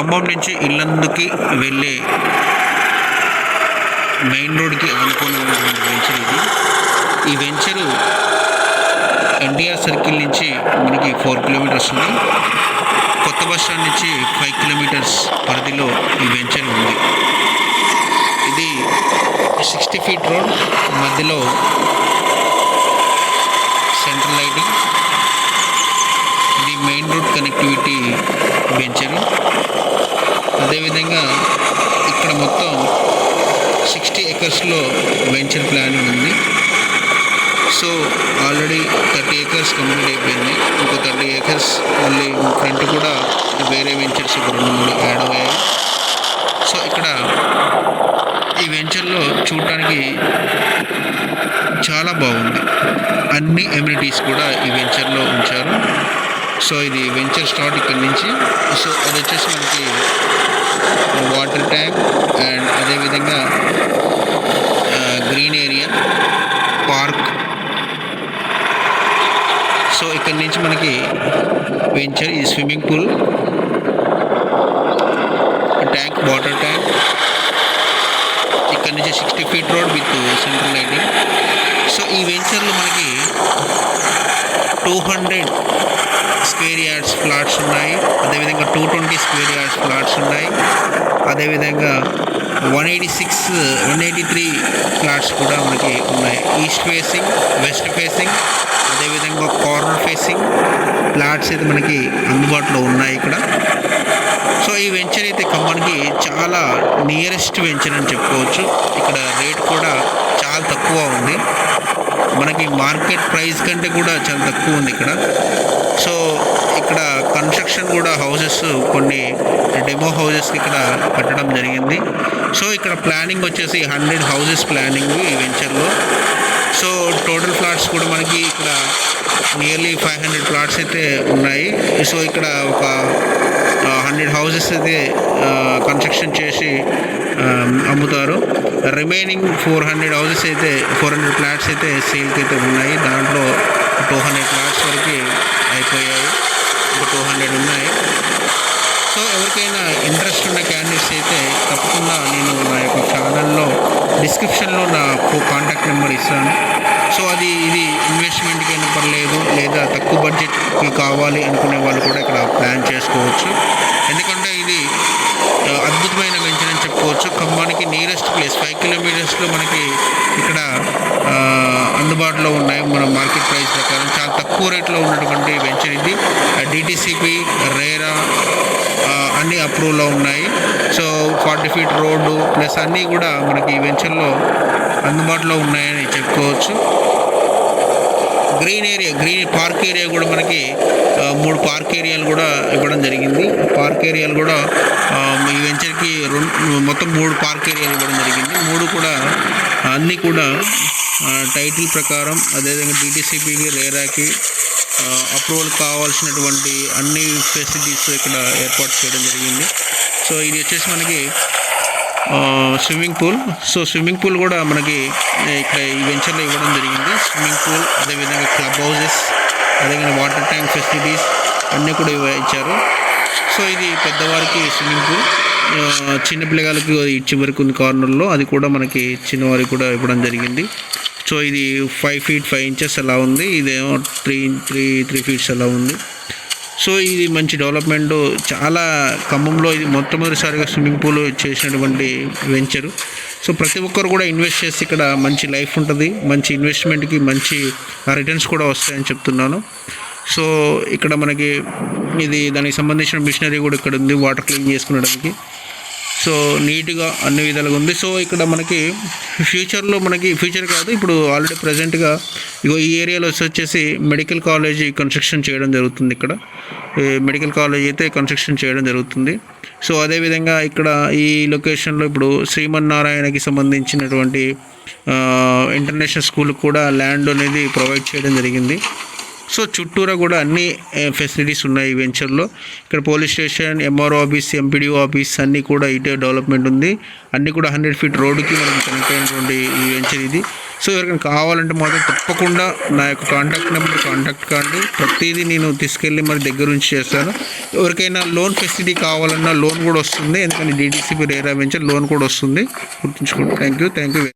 ఖమ్మం నుంచి ఇల్లందుకి వెళ్ళే మెయిన్ రోడ్కి ఆనుకోనటువంటి వెంచర్ ఇది. ఈ వెంచరు ఎన్టీఆర్ సర్కిల్ నుంచి మనకి ఫోర్ కిలోమీటర్స్ ఉంది కొత్త బస్ స్టాండ్ నుంచి ఫైవ్ కిలోమీటర్స్ పరిధిలో ఈ వెంచర్ ఉంది. ఇది సిక్స్టీ ఫీట్ రోడ్. మధ్యలో సెంట్రల్ లైటింగ్. ఇది మెయిన్ రోడ్ కనెక్టివిటీ వెంచర్. అదేవిధంగా ఇక్కడ మొత్తం సిక్స్టీ ఎకర్స్లో వెంచర్ ప్లానింగ్ ఉంది so already thirty acres complete అయిపోయింది. ఇంకో థర్టీ ఏకర్స్ మళ్ళీ ఫ్రంట్ కూడా వేరే వెంచర్స్ ఒక రెండు మూడు యాడ్ అయ్యాయి. సో ఇక్కడ ఈ వెంచర్లో చూడటానికి చాలా బాగుంది. అన్ని ఎమ్యూనిటీస్ కూడా ఈ వెంచర్లో ఉంచారు. సో ఇది వెంచర్ స్టార్ట్ ఇక్కడ నుంచి. సో అది వచ్చేసి మనకి వాటర్ ట్యాంక్ అండ్ అదేవిధంగా గ్రీన్ ఏరియా పార్క్ సో ఇక్కడ నుంచి మనకి వెంచర్ ఈ swimming pool tank water tank ఇక్కడ నుంచి sixty feet road with central lighting so ఈ వెంచర్లో మనకి two hundred square yards flats ఉన్నాయి. అదేవిధంగా two twenty square yards flats ఉన్నాయి. అదేవిధంగా one eighty six one eighty three flats కూడా మనకి ఉన్నాయి. ఈస్ట్ ఫేసింగ్ వెస్ట్ ఫేసింగ్ అదేవిధంగా కార్నర్ ఫేసింగ్ ఫ్లాట్స్ అయితే మనకి అందుబాటులో ఉన్నాయి ఇక్కడ. సో ఈ వెంచర్ అయితే ఖమ్మానికి చాలా నియరెస్ట్ వెంచర్ అని చెప్పుకోవచ్చు. ఇక్కడ రేట్ కూడా చాలా తక్కువ ఉంది. మనకి మార్కెట్ ప్రైస్ కంటే కూడా చాలా తక్కువ ఉంది ఇక్కడ. సో ఇక్కడ కన్స్ట్రక్షన్ కూడా హౌసెస్ కొన్ని డెమో హౌసెస్ ఇక్కడ కట్టడం జరిగింది. సో ఇక్కడ ప్లానింగ్ వచ్చేసి హండ్రెడ్ హౌసెస్ ప్లానింగ్ ఈ వెంచర్లో. సో టోటల్ ప్లాట్స్ కూడా మనకి ఇక్కడ నియర్లీ ఫైవ్ హండ్రెడ్ ప్లాట్స్ అయితే ఉన్నాయి. సో ఇక్కడ ఒక హండ్రెడ్ హౌసెస్ అయితే కన్స్ట్రక్షన్ చేసి అమ్ముతారు. రిమైనింగ్ ఫోర్ హండ్రెడ్ హౌసెస్ అయితే ఫోర్ హండ్రెడ్ ఫ్లాట్స్ అయితే సేల్కి అయితే ఉన్నాయి. దాంట్లో టూ హండ్రెడ్ ఫ్లాట్స్ వరకు అయిపోయాయి. ఇంకా టూ హండ్రెడ్ ఉన్నాయి. సో ఎవరికైనా ఇంట్రెస్ట్ ఉన్న క్యాండిడేట్స్ అయితే తప్పకుండా నేను నా యొక్క ఛానల్లో డిస్క్రిప్షన్లో నా కాంటాక్ట్ నెంబర్ ఇస్తాను. సో అది ఇది ఇన్వెస్ట్మెంట్కి అయినా పర్లేదు లేదా తక్కువ బడ్జెట్కి కావాలి అనుకునే వాళ్ళు కూడా ఇక్కడ ప్లాన్ చేసుకోవచ్చు. ఎందుకంటే ఇది అద్భుతమైన వెంచర్ అని చెప్పుకోవచ్చు. ఖమ్మానికి నియరెస్ట్ ప్లేస్ ఫైవ్ కిలోమీటర్స్లో మనకి ఇక్కడ అందుబాటులో ఉన్నాయి మన మార్కెట్ ప్రైస్ ప్రకారం. చాలా తక్కువ రేట్లో ఉన్నటువంటి వెంచర్ ఇది. డిటీసీపీ రేరా అన్ని అప్రూవ్లో ఉన్నాయి. So forty feet road plus అన్నీ కూడా మనకి ఈ వెంచర్లో అందుబాటులో ఉన్నాయని చెప్పుకోవచ్చు. Green area green park area కూడా మనకి మూడు పార్క్ ఏరియాలు కూడా ఇవ్వడం జరిగింది. పార్క్ ఏరియాలు కూడా ఈ వెంచర్కి రెండు మొత్తం మూడు పార్క్ ఏరియాలు ఇవ్వడం జరిగింది. మూడు కూడా అన్నీ కూడా టైటిల్ ప్రకారం అదేవిధంగా డిటీసీపీకి రేరాకి అప్రూవల్ కావాల్సినటువంటి అన్ని ఫెసిలిటీస్ ఇక్కడ ఏర్పాటు చేయడం జరిగింది. సో ఇది వచ్చేసి మనకి swimming pool. So swimming pool కూడా మనకి ఇక్కడ ఈ వెంచర్లో ఇవ్వడం జరిగింది. స్విమ్మింగ్ పూల్ అదేవిధంగా క్లబ్ హౌజెస్ అదేవిధంగా వాటర్ ట్యాంక్ ఫెసిలిటీస్ అన్నీ కూడా ఇచ్చారు. సో ఇది పెద్దవారికి స్విమ్మింగ్ పూల్. చిన్న పిల్లగాళ్ళకి ఇచ్చే వరకు ఉంది కార్నర్లో అది కూడా మనకి చిన్నవారికి కూడా ఇవ్వడం జరిగింది. సో ఇది ఫైవ్ ఫీట్ ఫైవ్ ఇంచెస్ అలా ఉంది. ఇదేమో త్రీ త్రీ త్రీ ఫీట్స్ అలా ఉంది. సో ఇది మంచి డెవలప్మెంట్. చాలా ఖమ్మంలో ఇది మొట్టమొదటిసారిగా స్విమ్మింగ్ పూల్ చేసినటువంటి వెంచరు. సో ప్రతి ఒక్కరు కూడా ఇన్వెస్ట్ చేసి ఇక్కడ మంచి లైఫ్ ఉంటుంది. మంచి ఇన్వెస్ట్మెంట్కి మంచి రిటర్న్స్ కూడా వస్తాయని చెప్తున్నాను. సో ఇక్కడ మనకి ఇది దానికి సంబంధించిన మిషనరీ కూడా ఇక్కడ ఉంది వాటర్ క్లీన్ చేసుకునడానికి. సో నీట్గా అన్ని విధాలుగా ఉంది. సో ఇక్కడ మనకి ఫ్యూచర్లో మనకి ఫ్యూచర్ కాదు ఇప్పుడు ఆల్రెడీ ప్రజెంట్గా ఇగో ఈ ఏరియాలో వచ్చేసి మెడికల్ కాలేజీ కన్స్ట్రక్షన్ చేయడం జరుగుతుంది ఇక్కడ. ఈ మెడికల్ కాలేజ్ అయితే కన్స్ట్రక్షన్ చేయడం జరుగుతుంది. సో అదేవిధంగా ఇక్కడ ఈ లొకేషన్లో ఇప్పుడు శ్రీమన్నారాయణకి సంబంధించినటువంటి ఇంటర్నేషనల్ స్కూల్ కూడా ల్యాండ్ అనేది ప్రొవైడ్ చేయడం జరిగింది. సో చుట్టూరా కూడా అన్ని ఫెసిలిటీస్ ఉన్నాయి ఈ వెంచర్లో ఇక్కడ police station MRO office MPDO office అన్నీ కూడా ఇటే డెవలప్మెంట్ ఉంది. అన్నీ కూడా హండ్రెడ్ ఫీట్ రోడ్డుకి మనకి కనెక్ట్ అయినటువంటి ఈ వెంచర్ ఇది. సో ఎవరికైనా కావాలంటే మాత్రం తప్పకుండా నా యొక్క కాంటాక్ట్ నెంబర్ కాంటాక్ట్ కాండి ప్రతిదీ నేను తీసుకెళ్ళి మరి దగ్గర నుంచి చేస్తాను. ఎవరికైనా లోన్ ఫెసిలిటీ కావాలన్నా లోన్ కూడా వస్తుంది. ఎందుకంటే డీడీసీపీ రేరా వెంచర్ లోన్ కూడా వస్తుంది. గుర్తుంచుకోండి. Thank you thank you